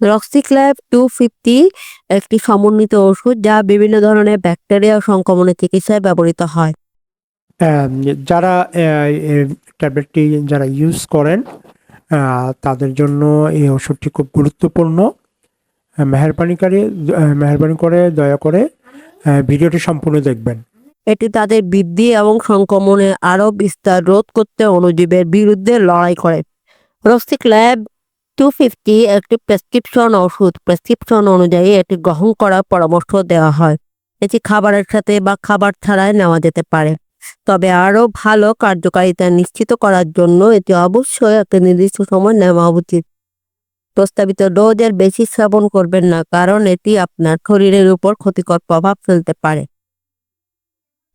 রক্সিক্ল্যাব two fifty একটি সমন্বিত ওষুধ যা বিভিন্ন ধরনের ব্যাকটেরিয়া সংক্রমণের চিকিৎসায় ব্যবহৃত হয়। যারা ট্যাবলেটটি যারা ইউজ করেন তাদের জন্য এই ওষুধটি খুব গুরুত্বপূর্ণ। আহ, মেহরবানি করে করে দয়া করে ভিডিওটি সম্পূর্ণ দেখবেন। এটি তাদের বৃদ্ধি এবং সংক্রমণে আরও বিস্তার রোধ করতে অণুজীবের বিরুদ্ধে লড়াই করে। রক্সিক্ল্যাব টু ফিফটি একটি প্রেসক্রিপশন ওষুধ। প্রেসক্রিপশন অনুযায়ী এটি গ্রহণ করার পরামর্শ দেওয়া হয়। এটি খাবারের সাথে বা খাবার ছাড়াই নেওয়া যেতে পারে। তবে আরও ভালো কার্যকারিতা নিশ্চিত করার জন্য এটি অবশ্যই একটা নির্দিষ্ট সময় নেওয়া উচিত। প্রস্তাবিত ডোজের বেশি সেবন করবেন না, কারণ এটি আপনার শরীরের উপর ক্ষতিকর প্রভাব ফেলতে পারে।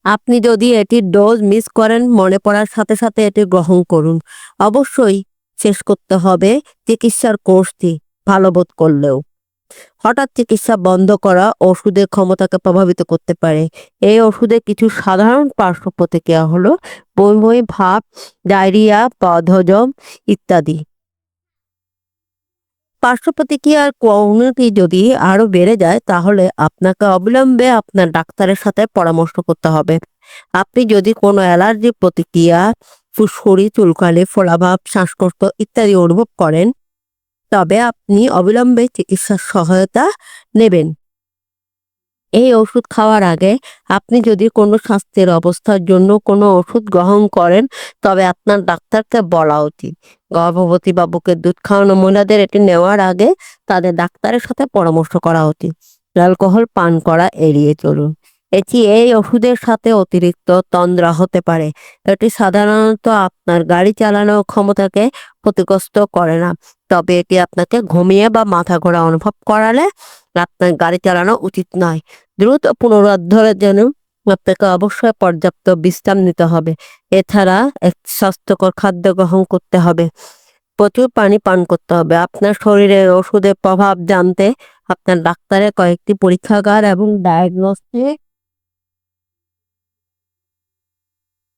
আপনি যদি এটির ডোজ মিস করেন, মনে পড়ার সাথে সাথে এটি গ্রহণ করুন। অবশ্যই শেষ করতে হবে চিকিৎসার কোর্সটি ভালো বোধ করলেও। হঠাৎ চিকিৎসা বন্ধ করা ওষুধের ক্ষমতাকে প্রভাবিত করতে পারে। এই ওষুধের কিছু সাধারণ পার্শ্ব প্রতিক্রিয়া হলো বমি বমি, ভাব, ডায়রিয়া, বদহজম ইত্যাদি। পার্শ্ব প্রতিক্রিয়ার কোয়ালিটি যদি আরও বেড়ে যায়, তাহলে আপনাকে অবিলম্বে আপনার ডাক্তারের সাথে পরামর্শ করতে হবে। আপনি যদি কোনো অ্যালার্জি প্রতিক্রিয়া ফুসকুড়ি চুলকানি ফোলাভাব, শ্বাসকষ্ট ইত্যাদি অনুভব করেন, তবে আপনি অবিলম্বে চিকিৎসার সহায়তা নেবেন। এই ওষুধ খাওয়ার আগে আপনি যদি কোনো স্বাস্থ্যের অবস্থার জন্য কোনো ওষুধ গ্রহণ করেন, তবে আপনার ডাক্তারকে বলা উচিত। গর্ভবতী বা বুকের দুধ খাওয়ানো মহিলাদের এটি নেওয়ার আগে তাদের ডাক্তারের সাথে পরামর্শ করা উচিত। অ্যালকোহল পান করা এড়িয়ে চলুন। এটি এই ওষুধের সাথে অতিরিক্ত তন্দ্রা হতে পারে। এটি সাধারণত আপনার গাড়ি চালানোর ক্ষমতাকে ক্ষতিগ্রস্ত করে না। তবে এটি আপনাকে ঘুমিয়ে বা মাথা ঘোরা অনুভব করালে আপনার গাড়ি চালানো উচিত নয়। দ্রুত পুনরুদ্ধারের জন্য আপনাকে অবশ্যই পর্যাপ্ত বিশ্রাম নিতে হবে। এছাড়া এক স্বাস্থ্যকর খাদ্য গ্রহণ করতে হবে। প্রচুর পানি পান করতে হবে। আপনার শরীরে ওষুধের প্রভাব জানতে আপনার ডাক্তারের কয়েকটি পরীক্ষাগার এবং ডায়াগনস্টিক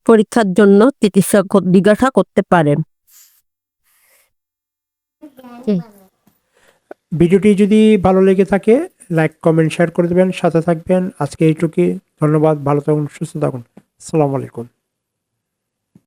পরীক্ষার জন্য চিকিৎসা জিজ্ঞাসা করতে পারেন। ভিডিওটি যদি ভালো লেগে থাকে লাইক কমেন্ট শেয়ার করে দেবেন। সাথে থাকবেন। আজকে এইটুকুই। ধন্যবাদ। ভালো থাকুন সুস্থ থাকুন। আসসালামু আলাইকুম।